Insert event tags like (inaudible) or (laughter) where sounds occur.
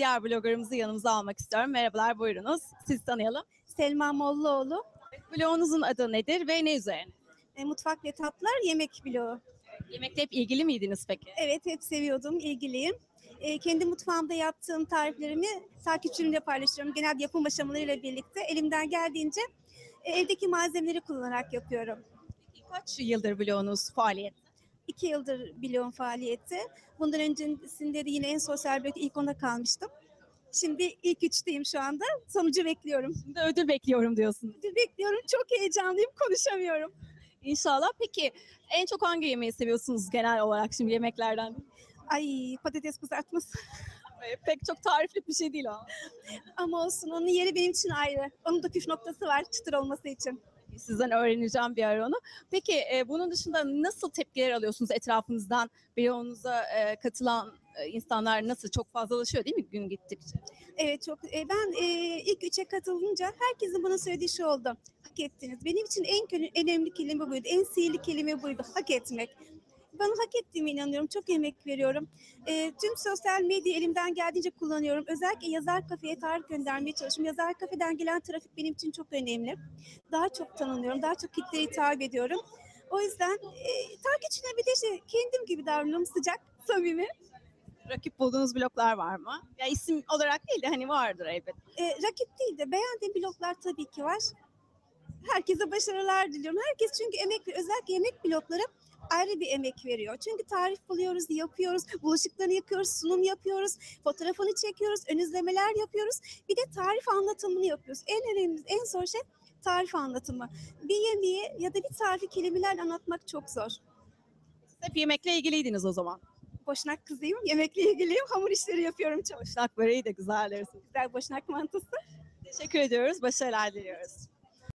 diğer bloggerımızı yanımıza almak istiyorum. Merhabalar, buyurunuz. Sizi tanıyalım. Selma Mollaoğlu. Blogunuzun adı nedir ve ne üzerine? E, mutfak ve tatlılar yemek bloğu. Yemekle hep ilgili miydiniz peki? Evet hep seviyordum, ilgiliyim. E, kendi mutfağımda yaptığım tariflerimi takipçilerimle paylaşıyorum. Genelde yapım aşamalarıyla birlikte elimden geldiğince e, evdeki malzemeleri kullanarak yapıyorum. Kaç yıldır blogunuz faaliyet? İki yıldır bloğun faaliyeti. Bundan öncesinde de yine en sosyal blok ilk ona kalmıştım. Şimdi ilk üçteyim şu anda. Sonucu bekliyorum. Şimdi ödül bekliyorum diyorsunuz. Bekliyorum. Çok heyecanlıyım. Konuşamıyorum. İnşallah. Peki en çok hangi yemeği seviyorsunuz genel olarak şimdi yemeklerden? Ay patates kızartması. (laughs) Pek çok tariflik bir şey değil o. Ama olsun onun yeri benim için ayrı. Onun da püf noktası var çıtır olması için. Sizden öğreneceğim bir ara onu. Peki e, bunun dışında nasıl tepkiler alıyorsunuz etrafınızdan? Blogunuza e, katılan e, insanlar nasıl çok fazlalaşıyor değil mi gün gittikçe? Evet çok. e, ben e, ilk üçe katılınca herkesin bana söylediği şey oldu. Hak ettiniz. Benim için en önemli kelime buydu. En sihirli kelime buydu. Hak etmek. Ben hak ettiğime inanıyorum. Çok emek veriyorum. E, tüm sosyal medya elimden geldiğince kullanıyorum. Özellikle yazar kafeye tarih göndermeye çalışıyorum. Yazar kafeden gelen trafik benim için çok önemli. Daha çok tanınıyorum. Daha çok kitleye hitap ediyorum. O yüzden e, takipçilerime bir de şey, kendim gibi davranıyorum. Sıcak, samimi. Rakip bulduğunuz bloklar var mı? Ya isim olarak değil de hani vardır elbet. E, rakip değil de beğendiğim bloklar tabii ki var. Herkese başarılar diliyorum. Herkes çünkü emek, özellikle yemek blokları ayrı bir emek veriyor. Çünkü tarif buluyoruz, yapıyoruz, bulaşıklarını yıkıyoruz, sunum yapıyoruz, fotoğrafını çekiyoruz, ön izlemeler yapıyoruz. Bir de tarif anlatımını yapıyoruz. En önemli, en zor şey tarif anlatımı. Bir yemeği ya da bir tarifi kelimelerle anlatmak çok zor. Siz hep yemekle ilgiliydiniz o zaman. Boşnak kızıyım, yemekle ilgiliyim, hamur işleri yapıyorum çok. Boşnak böreği de güzel. Güzel boşnak mantısı. Teşekkür ediyoruz. Başarılar diliyoruz.